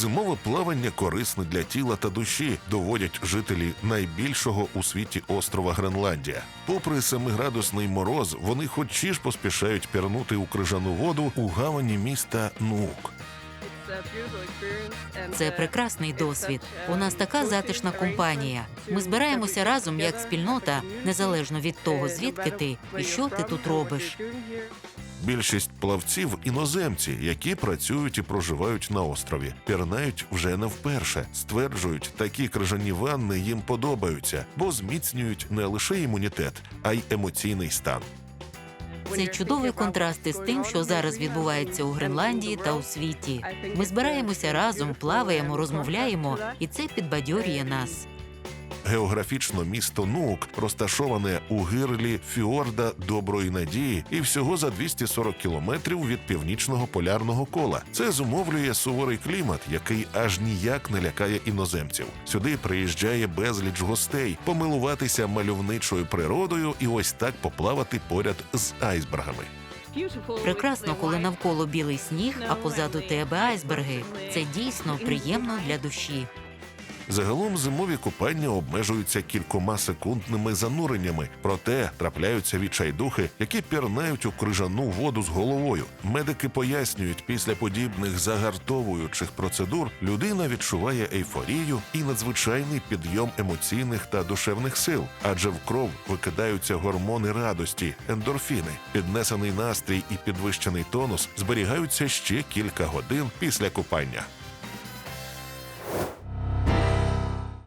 Зимове плавання корисне для тіла та душі, доводять жителі найбільшого у світі острова Гренландія. Попри 7-градусний мороз, вони хочі ж поспішають пірнути у крижану воду у гавані міста Нук. Це прекрасний досвід. У нас така затишна компанія. Ми збираємося разом як спільнота, незалежно від того, звідки ти і що ти тут робиш. Більшість плавців іноземці, які працюють і проживають на острові, пірнають вже не вперше. Стверджують, такі крижані ванни їм подобаються, бо зміцнюють не лише імунітет, а й емоційний стан. Це чудовий контраст із тим, що зараз відбувається у Гренландії та у світі. Ми збираємося разом, плаваємо, розмовляємо, і це підбадьорює нас. Географічно місто Нук розташоване у гирлі фіорда Доброї Надії і всього за 240 кілометрів від північного полярного кола. Це зумовлює суворий клімат, який аж ніяк не лякає іноземців. Сюди приїжджає безліч гостей, помилуватися мальовничою природою і ось так поплавати поряд з айсбергами. Прекрасно, коли навколо білий сніг, а позаду тебе айсберги. Це дійсно приємно для душі. Загалом зимові купання обмежуються кількома секундними зануреннями, проте трапляються відчайдухи, які пірнають у крижану воду з головою. Медики пояснюють, після подібних загартовуючих процедур людина відчуває ейфорію і надзвичайний підйом емоційних та душевних сил, адже в кров викидаються гормони радості, ендорфіни. Піднесений настрій і підвищений тонус зберігаються ще кілька годин після купання.